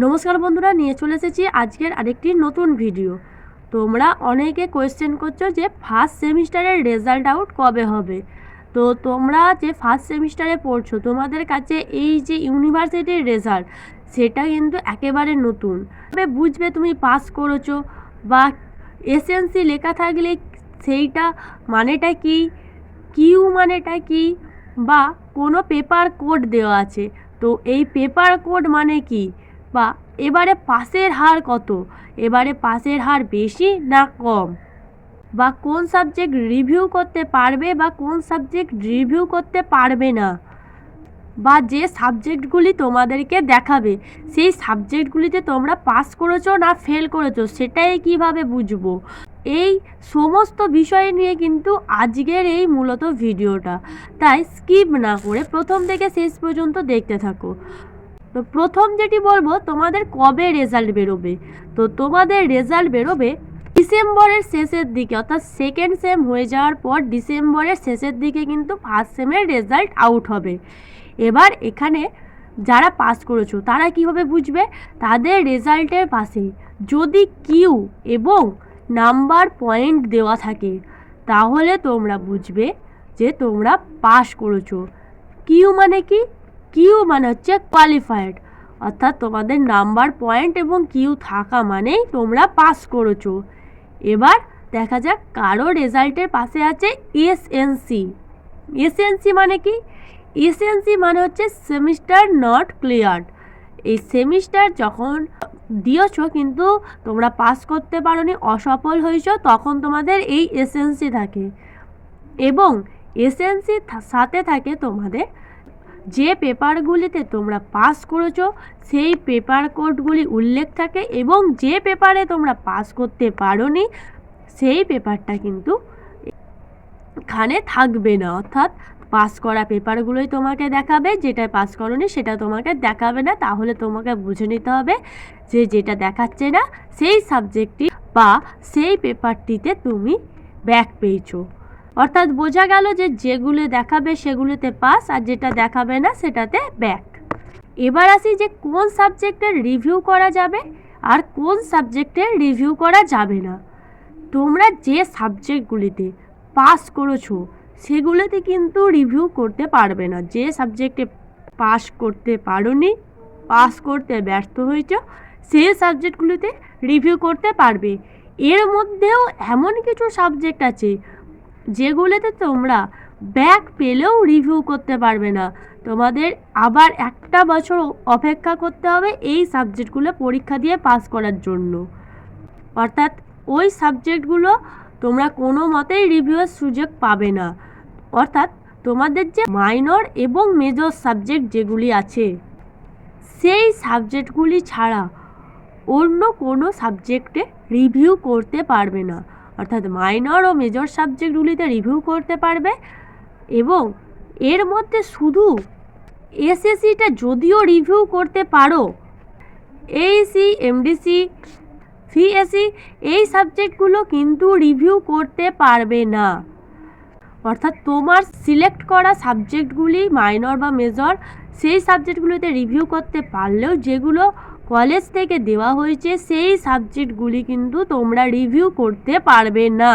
নমস্কার বন্ধুরা, নিয়ে চলে এসেছি আজকের আরেকটি নতুন ভিডিও তোমরা অনেকে কোয়েশ্চেন করছ যে ফার্স্ট সেমিস্টারের রেজাল্ট আউট কবে হবে? তো তোমরা যে ফার্স্ট সেমিস্টারে পড়ছো, তোমাদের কাছে এই যে ইউনিভার্সিটির রেজাল্ট সেটা কিন্তু একেবারে নতুন। তবে বুঝবে তুমি পাস করেছ, বা এসএনসি লেখা থাকলে সেইটা মানেটা কি? কিউ মানেটা কি? বা কোনো পেপার কোড দেওয়া আছে, তো এই পেপার কোড মানে কি? বা এবারে পাশের হার কত? এবারে পাশের হার বেশি না কম? বা কোন সাবজেক্ট রিভিউ করতে পারবে বা কোন সাবজেক্ট রিভিউ করতে পারবে না? বা যে সাবজেক্টগুলি তোমাদেরকে দেখাবে, সেই সাবজেক্টগুলিতে তোমরা পাস করেছ না ফেল করেছ, সেটাই কীভাবে বুঝব? এই সমস্ত বিষয় নিয়ে কিন্তু আজকের এই মূলত ভিডিওটা। তাই স্কিপ না করে প্রথম থেকে শেষ পর্যন্ত দেখতে থাকো। তো প্রথম যেটি বলব, তোমাদের কবে রেজাল্ট বেরোবে? তো তোমাদের রেজাল্ট বেরোবে ডিসেম্বরের শেষের দিকে, অর্থাৎ সেকেন্ড সেম হয়ে যাওয়ার পর ডিসেম্বরের শেষের দিকে কিন্তু ফার্স্ট সেমের রেজাল্ট আউট হবে। এবার এখানে যারা পাস করেছ, তারা কীভাবে বুঝবে? তাদের রেজাল্টের পাশে যদি কিউ এবং নাম্বার পয়েন্ট দেওয়া থাকে, তাহলে তোমরা বুঝবে যে তোমরা পাস করেছ। কিউ মানে কি? কিউ মানে হচ্ছে কোয়ালিফাইড অর্থাৎ তোমাদের নাম্বার পয়েন্ট এবং কিউ থাকা মানেই তোমরা পাস করেছ। এবার দেখা যাক কারও রেজাল্টের পাশে আছে এসএনসি এসএনসি মানে কি? এসএনসি মানে হচ্ছে সেমিস্টার নট ক্লিয়ার্ড এই সেমিস্টার যখন দিয়েছ কিন্তু তোমরা পাস করতে পারোনি, অসফল হয়েছো, তখন তোমাদের এই এসএনসি থাকে। এবং এসএনসি সাথে থাকে তোমাদের যে পেপারগুলিতে তোমরা পাস করেছ, সেই পেপার কোডগুলি উল্লেখ থাকে এবং যে পেপারে তোমরা পাস করতে পারোনি, সেই পেপারটা কিন্তু এখানে থাকবে না। অর্থাৎ পাস করা পেপারগুলোই তোমাকে দেখাবে, যেটা পাস করনি সেটা তোমাকে দেখাবে না। তাহলে তোমাকে বুঝে নিতে হবে যে যেটা দেখাচ্ছে না, সেই সাবজেক্টটি বা সেই পেপারটিতে তুমি ব্যাক পেয়েছ। অর্থাৎ বোঝা গেল যে যেগুলো দেখাবে সেগুলোতে পাস আর যেটা দেখাবে না সেটাতে ব্যাক এবার আসি যে কোন সাবজেক্টের রিভিউ করা যাবে আর কোন সাবজেক্টের রিভিউ করা যাবে না। তোমরা যে সাবজেক্টগুলিতে পাস করেছ সেগুলোতে কিন্তু রিভিউ করতে পারবে না। যে সাবজেক্টে পাস করতে পারোনি পাস করতে ব্যর্থ হয়েছ, সেই সাবজেক্টগুলিতে রিভিউ করতে পারবে। এর মধ্যেও এমন কিছু সাবজেক্ট আছে যেগুলোতে তোমরা ব্যাক পেলেও রিভিউ করতে পারবে না। তোমাদের আবার একটা বছর অপেক্ষা করতে হবে এই সাবজেক্টগুলো পরীক্ষা দিয়ে পাস করার জন্য। অর্থাৎ ওই সাবজেক্টগুলো তোমরা কোনো মতেই রিভিউয়ের সুযোগ পাবে না। অর্থাৎ তোমাদের যে মাইনর এবং মেজর সাবজেক্ট যেগুলি আছে, সেই সাবজেক্টগুলি ছাড়া অন্য কোনো সাবজেক্টে রিভিউ করতে পারবে না। অর্থাৎ মাইনর ও মেজর সাবজেক্টগুলিতে রিভিউ করতে পারবে এবং এর মধ্যে শুধু এসএসসিটা যদিও রিভিউ করতে পারো এইসি এমডিসি সিএসসি এই সাবজেক্টগুলো কিন্তু রিভিউ করতে পারবে না। অর্থাৎ তোমার সিলেক্ট করা সাবজেক্টগুলি মাইনর বা মেজর সেই সাবজেক্টগুলিতে রিভিউ করতে পারলেও যেগুলো কলেজ থেকে দেওয়া হয়েছে সেই সাবজেক্টগুলি কিন্তু তোমরা রিভিউ করতে পারবে না।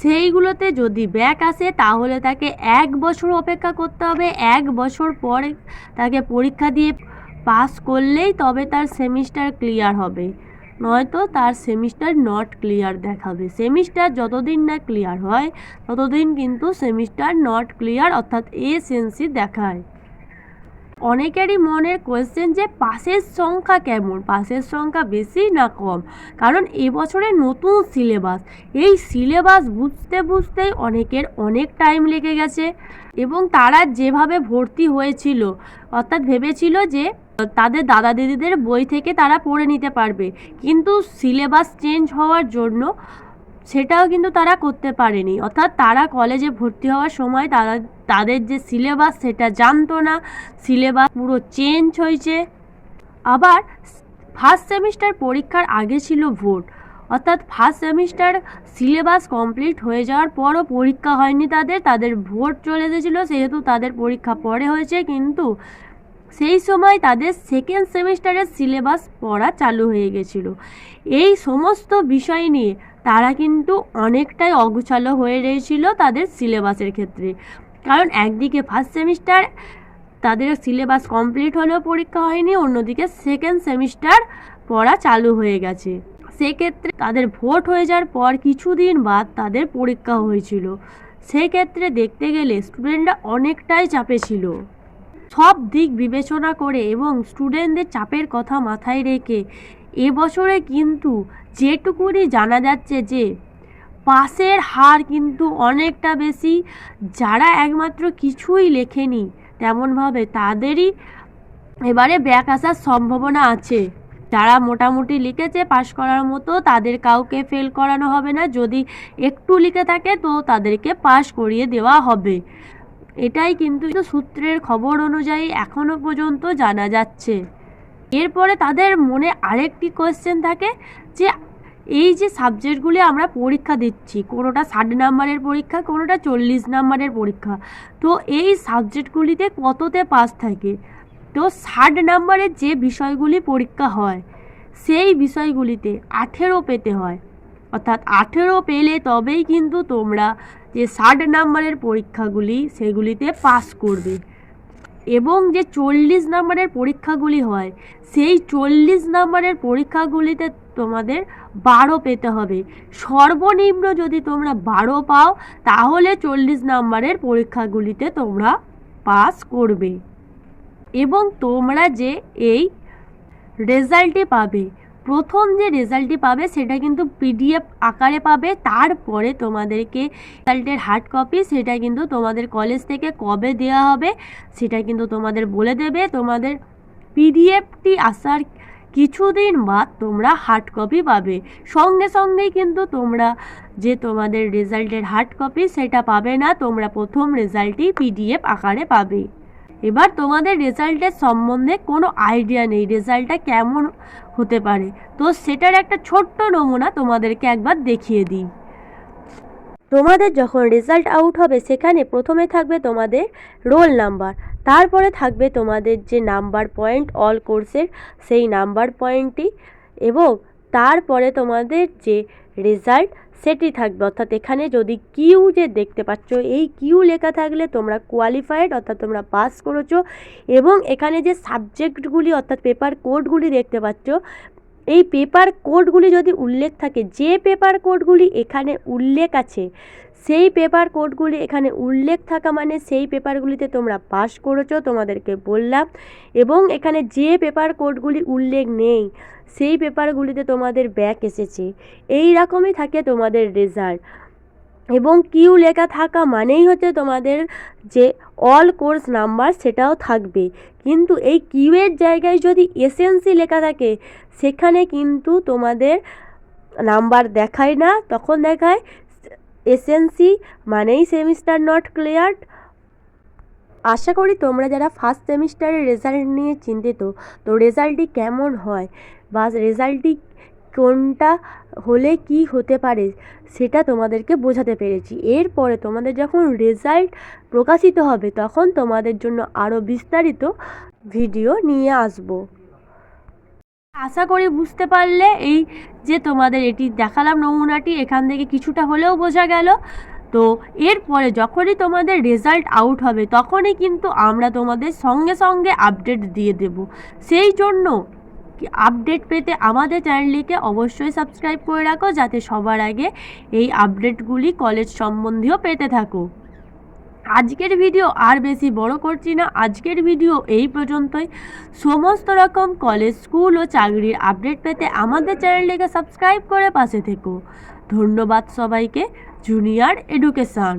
সেইগুলোতে যদি ব্যাক আসে, তাহলে তাকে এক বছর অপেক্ষা করতে হবে। এক বছর পরে তাকে পরীক্ষা দিয়ে পাস করলেই তবে তার সেমিস্টার ক্লিয়ার হবে। নয়তো তার সেমিস্টার নট ক্লিয়ার দেখাবে। সেমিস্টার যতদিন না ক্লিয়ার হয়, ততদিন কিন্তু সেমিস্টার নট ক্লিয়ার অর্থাৎ এসএনসি দেখায়। অনেকেরই মনের কোয়েশ্চেন যে পাশের সংখ্যা কেমন? পাশের সংখ্যা বেশি না কম? কারণ এবছরের নতুন সিলেবাস এই সিলেবাস বুঝতে বুঝতেই অনেকের অনেক টাইম লেগে গেছে। এবং তারা যেভাবে ভর্তি হয়েছিল, অর্থাৎ ভেবেছিল যে তাদের দাদা দিদিদের বই থেকে তারা পড়ে নিতে পারবে। কিন্তু সিলেবাস চেঞ্জ হওয়ার জন্য সেটাও কিন্তু তারা করতে পারেনি। অর্থাৎ তারা কলেজে ভর্তি হওয়ার সময় তারা তাদের যে সিলেবাস সেটা জানতো না সিলেবাস পুরো চেঞ্জ হয়েছে। আবার ফার্স্ট সেমিস্টার পরীক্ষার আগে ছিল ভোট অর্থাৎ ফার্স্ট সেমিস্টার সিলেবাস কমপ্লিট হয়ে যাওয়ার পরও পরীক্ষা হয়নি তাদের তাদের ভোট চলে এসেছিল, সেহেতু তাদের পরীক্ষা পরে হয়েছে, কিন্তু সেই সময় তাদের সেকেন্ড সেমিস্টারের সিলেবাস পড়া চালু হয়ে গেছিল। এই সমস্ত বিষয় নিয়ে তারা কিন্তু অনেকটাই অগুছালো হয়ে রয়েছিল তাদের সিলেবাসের ক্ষেত্রে। কারণ একদিকে ফার্স্ট সেমিস্টার তাদের সিলেবাস কমপ্লিট হলেও পরীক্ষা হয়নি, অন্যদিকে সেকেন্ড সেমিস্টার পড়া চালু হয়ে গেছে। সেক্ষেত্রে তাদের ভোট হয়ে যাওয়ার পর কিছুদিন বাদ তাদের পরীক্ষা হয়েছিল। সেক্ষেত্রে দেখতে গেলে স্টুডেন্টরা অনেকটাই চাপে ছিল। সব দিক বিবেচনা করে এবং স্টুডেন্টদের চাপের কথা মাথায় রেখে এবছরে কিন্তু যেটুকুনি জানা যাচ্ছে যে পাসের হার কিন্তু অনেকটা বেশি। যারা একমাত্র কিছুই লেখেনি তেমনভাবে তাদেরই এবারে ব্যাক আসার সম্ভাবনা আছে। যারা মোটামুটি লিখেছে, পাশ করার মতো, তাদের কাউকে ফেল করানো হবে না। যদি একটু লিখে থাকে, তো তাদেরকে পাশ করিয়ে দেওয়া হবে। এটাই কিন্তু সূত্রের খবর অনুযায়ী এখনও পর্যন্ত জানা যাচ্ছে। এরপরে তাদের মনে আরেকটি কোয়েশ্চেন থাকে যে এই যে সাবজেক্টগুলি আমরা পরীক্ষা দিচ্ছি, কোনোটা ষাট নাম্বারের পরীক্ষা, কোনোটা চল্লিশ নাম্বারের পরীক্ষা, তো এই সাবজেক্টগুলিতে কততে পাস থাকে? তো ষাট নাম্বারের যে বিষয়গুলি পরীক্ষা হয়, সেই বিষয়গুলিতে আঠেরো পেতে হয়। অর্থাৎ আঠেরো পেলে তবেই কিন্তু তোমরা যে ষাট নাম্বারের পরীক্ষাগুলি, সেগুলিতে পাস করবে। এবং যে চল্লিশ নাম্বারের পরীক্ষাগুলি হয়, সেই চল্লিশ নাম্বারের পরীক্ষাগুলিতে তোমাদের বারো পেতে হবে। সর্বনিম্ন যদি তোমরা বারো পাও, তাহলে চল্লিশ নাম্বারের পরীক্ষাগুলিতে তোমরা পাস করবে। এবং তোমরা যে এই রেজাল্টটি পাবে, প্রথম যে রেজাল্টটি পাবে সেটা কিন্তু পিডিএফ আকারে পাবে, তারপরে তোমাদেরকে রেজাল্টের হার্ড কপি সেটা কিন্তু তোমাদের কলেজ থেকে কবে দেওয়া হবে সেটা কিন্তু তোমাদের বলে দেবে। তোমাদের পিডিএফটি আসার কিছুদিন বাদ তোমরা হার্ড কপি পাবে। সঙ্গে সঙ্গেই কিন্তু তোমরা যে তোমাদের রেজাল্টের হার্ড কপি সেটা পাবে না, তোমরা প্রথম রেজাল্টই পিডিএফ আকারে পাবে। এবার তোমাদের রেজাল্টের সম্বন্ধে কোনো আইডিয়া নেই রেজাল্টটা কেমন হতে পারে। তো সেটার একটা ছোট্ট নমুনা তোমাদেরকে একবার দেখিয়ে দিই। তোমাদের যখন রেজাল্ট আউট হবে, সেখানে প্রথমে থাকবে তোমাদের রোল নাম্বার তারপরে থাকবে তোমাদের যে নাম্বার পয়েন্ট অল কোর্সের সেই নাম্বার পয়েন্টটি এবং তারপরে তোমাদের যে রেজাল্ট সেটি থাকবে। অর্থাৎ এখানে যদি কিউ যে দেখতে পাচ্ছ, এই কিউ লেখা থাকলে তোমরা কোয়ালিফাইড অর্থাৎ তোমরা পাস করেছ এবং এখানে যে সাবজেক্টগুলি অর্থাৎ পেপার কোডগুলি দেখতে পাচ্ছ, এই পেপার কোডগুলি যদি উল্লেখ থাকে, যে পেপার কোডগুলি এখানে উল্লেখ আছে সেই পেপার কোডগুলি এখানে উল্লেখ থাকা মানে সেই পেপারগুলিতে তোমরা পাস করেছ, তোমাদেরকে বললাম। এবং এখানে যে পেপার কোডগুলি উল্লেখ নেই, সেই পেপারগুলিতে তোমাদের ব্যাক এসেছে। এই রকমই থাকে তোমাদের রেজাল্ট এবং কিউ লেখা থাকা মানেই হচ্ছে তোমাদের যে অল কোর্স নাম্বার সেটাও থাকবে। কিন্তু এই কিউয়ের জায়গায় যদি এসএনসি লেখা থাকে, সেখানে কিন্তু তোমাদের নাম্বার দেখায় না। তখন দেখায় এসএনসি মানেই সেমিস্টার নট ক্লিয়ার্ড আশা করি তোমরা যারা ফার্স্ট সেমিস্টারের রেজাল্ট নিয়ে চিন্তিত, তো রেজাল্টটি কেমন হয়? বা রেজাল্টটি কোনটা হলে কি হতে পারে? সেটা তোমাদেরকে বোঝাতে পেরেছি। এরপরে তোমাদের যখন রেজাল্ট প্রকাশিত হবে, তখন তোমাদের জন্য আরও বিস্তারিত ভিডিও নিয়ে আসব। আশা করি বুঝতে পারলে এই যে তোমাদের এটি দেখালাম নমুনাটি, এখান থেকে কিছুটা হলেও বোঝা গেল। তো এরপরে যখনই তোমাদের রেজাল্ট আউট হবে, তখনই কিন্তু আমরা তোমাদের সঙ্গে সঙ্গে আপডেট দিয়ে দেব। সেই জন্য আপডেট পেতে আমাদের চ্যানেলটিকে অবশ্যই সাবস্ক্রাইব করে রাখো, যাতে সবার আগে এই আপডেটগুলি কলেজ সম্বন্ধীয় পেতে থাকো। আজকের ভিডিও আর বেশি বড় করছি না। আজকের ভিডিও এই পর্যন্তই। সমস্ত রকম কলেজ স্কুল ও চাকরির আপডেট পেতে আমাদের চ্যানেলটিকে সাবস্ক্রাইব করে পাশে থেকো। ধন্যবাদ সবাইকে। Junior education